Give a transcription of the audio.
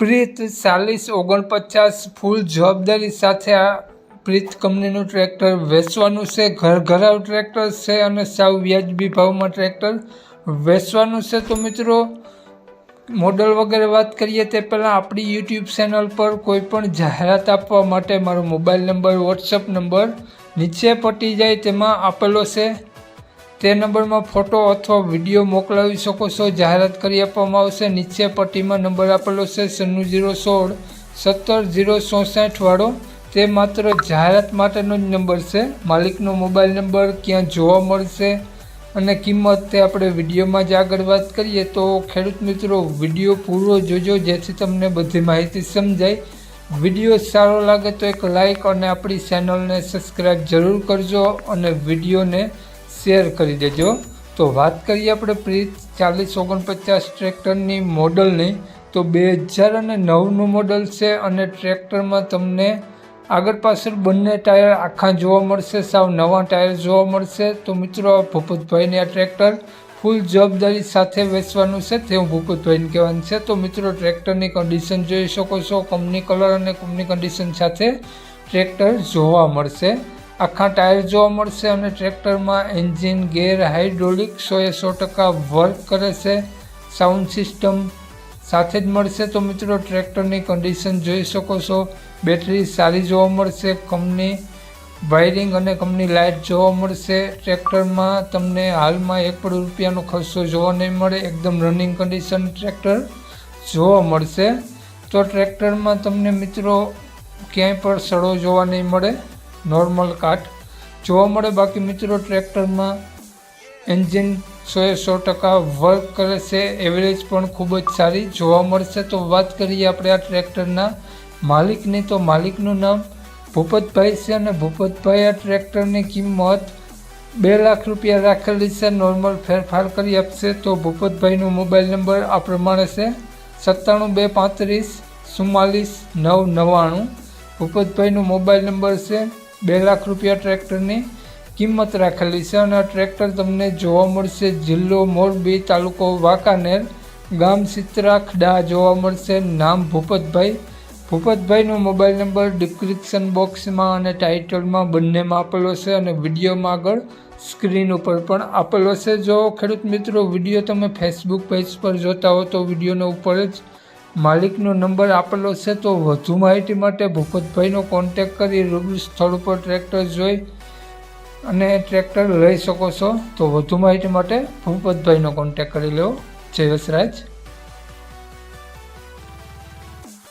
પ્રીત ચાલીસ ઓગણપચાસ ફૂલ જવાબદારી સાથે આ પ્રીત કંપનીનું ટ્રેક્ટર વેચવાનું છે. ઘર ઘરાવ ટ્રેક્ટર છે અને સાવ વ્યાજબી ભાવમાં ટ્રેક્ટર વેચવાનું છે. તો મિત્રો, મોડલ વગેરે વાત કરીએ તે પહેલાં આપણી યુટ્યુબ ચેનલ પર કોઈ પણ જાહેરાત આપવા માટે મારો મોબાઈલ નંબર, વોટ્સઅપ નંબર નીચે પટી જાય તેમાં આપેલો છે. તે નંબરમાં ફોટો અથવા વીડિયો મોકલાવી શકો છો. જાહેરાત કરી આપવામાં આવશે. નીચે પટ્ટીમાં નંબર આપેલો છે. સન્નું જીરો સોળ સત્તર જીરો ચોસઠ વાળો. તે માત્ર જાહેરાત માટેનો જ નંબર છે. માલિકનો મોબાઈલ નંબર ક્યાં જોવા મળશે અને કિંમત તે આપણે વિડીયોમાં જ આગળ વાત કરીએ તો ખેડૂત મિત્રો, વીડિયો પૂરો જોજો જેથી તમને બધી માહિતી સમજાય. વીડિયો સારો લાગે તો એક લાઈક અને આપણી ચેનલને સબસ્ક્રાઈબ જરૂર કરજો અને વિડીયોને શેર કરી દેજો. તો વાત કરીએ આપણે પ્રીત ચાલીસ ઓગણપચાસ ટ્રેક્ટરની મોડલની. તો બે હજાર અને નવનું મોડલ છે અને ટ્રેક્ટરમાં તમને આગળ પાછળ બંને ટાયર આખા જોવા મળશે, સાવ નવા ટાયર જોવા મળશે. તો મિત્રો ભૂપતભાઈને આ ટ્રેક્ટર ફૂલ જવાબદારી સાથે વેચવાનું છે, તે હું ભૂપતભાઈને કહેવાનું છે. તો મિત્રો, ટ્રેક્ટરની કન્ડિશન જોઈ શકો છો. કંપની કલર અને કંપની કન્ડિશન સાથે ટ્રેક્ટર જોવા મળશે. આખા ટાયર જોવા મળશે અને ટ્રેક્ટરમાં એન્જિન ગેર હાઇડ્રોલિક સોએ સો ટકા વર્ક કરે છે. સાઉન્ડ સિસ્ટમ સાથે જ મળશે. તો મિત્રો, ટ્રેક્ટરની કન્ડિશન જોઈ શકો છો. બેટરી સારી જોવા મળશે. કંપની વાયરિંગ અને કંપની લાઇટ જોવા મળશે. ટ્રેક્ટરમાં તમને હાલમાં એક પણ રૂપિયાનો ખર્ચો જોવા નહીં મળે. એકદમ રનિંગ કન્ડિશન ટ્રેક્ટર જોવા મળશે. તો ટ્રેક્ટરમાં તમને મિત્રો ક્યાંય પણ સડો જોવા નહીં મળે. નોર્મલ કાટ. જોવા મળે બાકી મિત્રો ટ્રેક્ટરમાં એન્જિન સોએ સો ટકા વર્ક કરે છે એવરેજ પણ ખૂબ જ સારી. જોવા મળશે તો વાત કરીએ આપણે આ ટ્રેક્ટરના માલિકની. તો માલિકનું નામ ભૂપતભાઈ છે અને ભૂપતભાઈ આ ટ્રેક્ટરની કિંમત બે લાખ રૂપિયા રાખેલી છે. નોર્મલ ફેરફાર કરી આપશે તો ભૂપતભાઈનો મોબાઈલ નંબર આ પ્રમાણે છે. સત્તાણું બે પાંત્રીસ, ચુમ્માલીસ, નવ, નવ્વાણું. ભૂપતભાઈનો મોબાઈલ નંબર છે બે લાખ રૂપિયા ટ્રેક્ટરની કિંમત રાખેલી છે અને આ ટ્રેક્ટર તમને જોવા મળશે જિલ્લો મોરબી તાલુકો વાંકાનેર, ગામ સિત્રાખડા જોવા મળશે. નામ ભૂપતભાઈ. ભૂપતભાઈનો મોબાઈલ નંબર ડિસ્ક્રિપ્શન બોક્સમાં અને ટાઇટલમાં બંનેમાં આપેલો છે અને વિડીયોમાં આગળ સ્ક્રીન ઉપર પણ આપેલો છે. જો ખેડૂત મિત્રો, વીડિયો તમે ફેસબુક પેજ પર જોતા હો તો વિડીયોનો ઉપર જ માલિકનો નંબર આપેલો છે તો વધુ માહિતી માટે ભૂપતભાઈનો કોન્ટેક કરી રૂબરૂ સ્થળ ઉપર ટ્રેક્ટર જોઈ અને ટ્રેક્ટર લઈ શકો છો. તો વધુ માહિતી માટે ભૂપતભાઈનો કોન્ટેક કરી લેવો જય વસરાજ.